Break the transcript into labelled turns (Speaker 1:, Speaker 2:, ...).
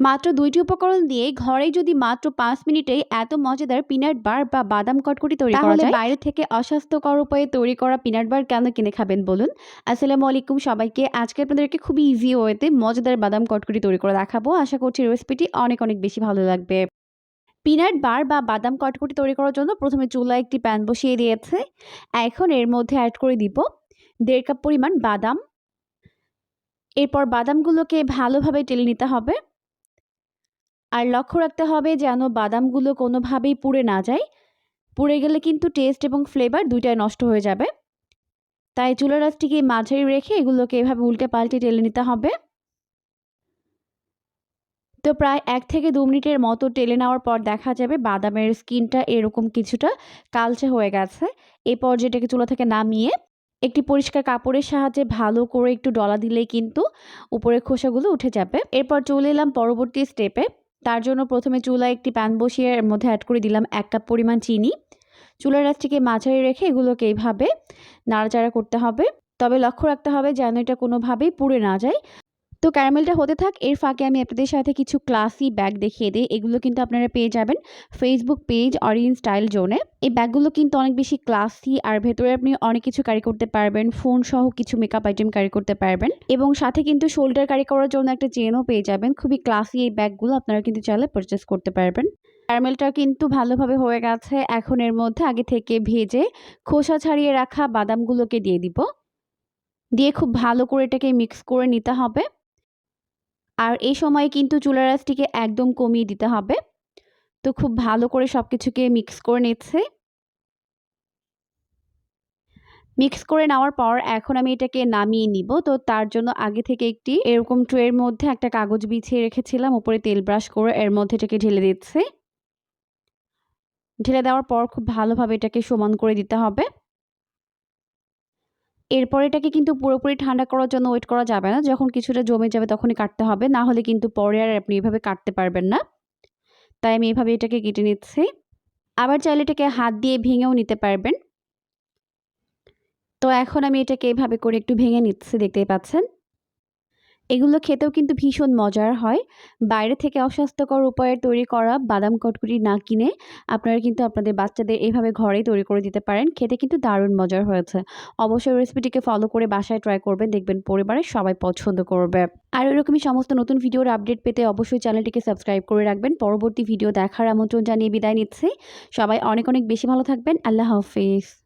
Speaker 1: মাত্র দুইটি উপকরণ দিয়ে ঘরে যদি মাত্র পাঁচ মিনিটে এত মজাদার পিনাট বার বা বাদাম কটকটি তৈরি করা যায়। বাইরে থেকে অস্বাস্থ্যকর উপায়ে তৈরি করা পিনাট বার কেন কিনে খাবেন বলুন? আসসালামু আলাইকুম সবাইকে। আজকে আপনাদেরকে খুবই ইজি ওয়েতে মজাদার বাদাম কটকটি তৈরি করে দেখাবো। আশা করছি রেসিপিটি অনেক অনেক বেশি ভালো লাগবে। পিনাট বার বা বাদাম কটকটি তৈরি করার জন্য প্রথমে চুলায় একটি প্যান বসিয়ে দিয়েছে। এখন এর মধ্যে অ্যাড করে দিব দেড় কাপ পরিমাণ বাদাম। এরপর বাদামগুলোকে ভালোভাবে টেলে নিতে হবে। আর লক্ষ্য রাখতে হবে যেন বাদামগুলো কোনোভাবেই পুড়ে না যায়। পুড়ে গেলে কিন্তু টেস্ট এবং ফ্লেভার দুইটাই নষ্ট হয়ে যাবে। তাই চুলার রাসটিকে মাঝারি রেখে এগুলোকে এভাবে উল্টে পাল্টে টেলে নিতে হবে। তো প্রায় এক থেকে দু মিনিটের মতো টেলে নেওয়ার পর দেখা যাবে বাদামের স্কিনটা এরকম কিছুটা কালচে হয়ে গেছে। এই পর্যায়টাকে চুলা থেকে নামিয়ে একটি পরিষ্কার কাপড়ের সাহায্যে ভালো করে একটু ডলা দিলেই কিন্তু উপরের খোসাগুলো উঠে যাবে। এরপর চলে এলাম পরবর্তী স্টেপে তার জন্য প্রথমে চুলায় একটি প্যান বসিয়ে এর মধ্যে অ্যাড করে দিলাম এক কাপ পরিমাণ চিনি। চুলার রাসটিকে মাঝারি রেখে এগুলোকে এইভাবে নাড়াচাড়া করতে হবে। তবে লক্ষ্য রাখতে হবে যেন এটা কোনোভাবেই পুড়ে না যায়। তো ক্যারামেলটা হতে থাক, এর ফাঁকে আমি আপনাদের সাথে কিছু ক্লাসি ব্যাগ দেখিয়ে দিই। এগুলো কিন্তু আপনারা পেয়ে যাবেন ফেসবুক পেজ অরিয়ন স্টাইল জোনে এই ব্যাগগুলো কিন্তু অনেক বেশি ক্লাসি আর ভেতরে আপনি অনেক কিছু ক্যারি করতে পারবেন ফোন সহ কিছু মেকআপ আইটেম ক্যারি করতে পারবেন। এবং সাথে কিন্তু শোল্ডার ক্যারি করার জন্য একটা চেনও পেয়ে যাবেন। খুবই ক্লাসি এই ব্যাগগুলো আপনারা কিন্তু চাইলে পারচেস করতে পারবেন। ক্যারামেলটা কিন্তু ভালোভাবে হয়ে গেছে। এখন এর মধ্যে আগে থেকে ভেজে খোসা ছাড়িয়ে রাখা বাদামগুলোকে দিয়ে দিব। দিয়ে খুব ভালো করে এটাকে মিক্স করে নিতে হবে। আর এই সময়ে কিন্তু চুলার আঁচটিকে একদম কমিয়ে দিতে হবে। তো খুব ভালো করে সব কিছুকে মিক্স করে নিচ্ছে। মিক্স করে নেওয়ার পর এখন আমি এটাকে নামিয়ে নিব। তো তার জন্য আগে থেকে একটি এরকম ট্রের মধ্যে একটা কাগজ বিছিয়ে রেখেছিলাম, উপরে তেল ব্রাশ করে এর মধ্যে এটাকে ঢেলে দিচ্ছে। ঢেলে দেওয়ার পর খুব ভালোভাবে এটাকে সমান করে দিতে হবে। এরপর এটাকে কিন্তু পুরোপুরি ঠান্ডা করার জন্য ওয়েট করা যাবে না। যখন কিছুটা জমে যাবে তখনই কাটতে হবে। না হলে কিন্তু পরে আর আপনি এভাবে কাটতে পারবেন না। তাই আমি এভাবে এটাকে কেটে নিচ্ছি। আবার চাইলে এটাকে হাত দিয়ে ভেঙেও নিতে পারবেন। তো এখন আমি এটাকে এভাবে করে একটু ভেঙে নিচ্ছি, দেখতেই পাচ্ছেন। এগুলো খেতেও কিন্তু ভীষণ মজার হয়। বাইরে থেকে অস্বাস্থ্যকর উপায়ে তৈরি করা বাদাম কটকুটি না কিনে আপনারা কিন্তু আপনাদের বাচ্চাদের এইভাবে ঘরেই তৈরি করে দিতে পারেন। খেতে কিন্তু দারুণ মজার হয়েছে। অবশ্যই রেসিপিটিকে ফলো করে বাসায় ট্রাই করবেন, দেখবেন পরিবারের সবাই পছন্দ করবে। আর এরকমই সমস্ত নতুন ভিডিওর আপডেট পেতে অবশ্যই চ্যানেলটিকে সাবস্ক্রাইব করে রাখবেন। পরবর্তী ভিডিও দেখার আমন্ত্রণ জানিয়ে বিদায় নিচ্ছি। সবাই অনেক অনেক বেশি ভালো থাকবেন। আল্লাহ হাফিজ।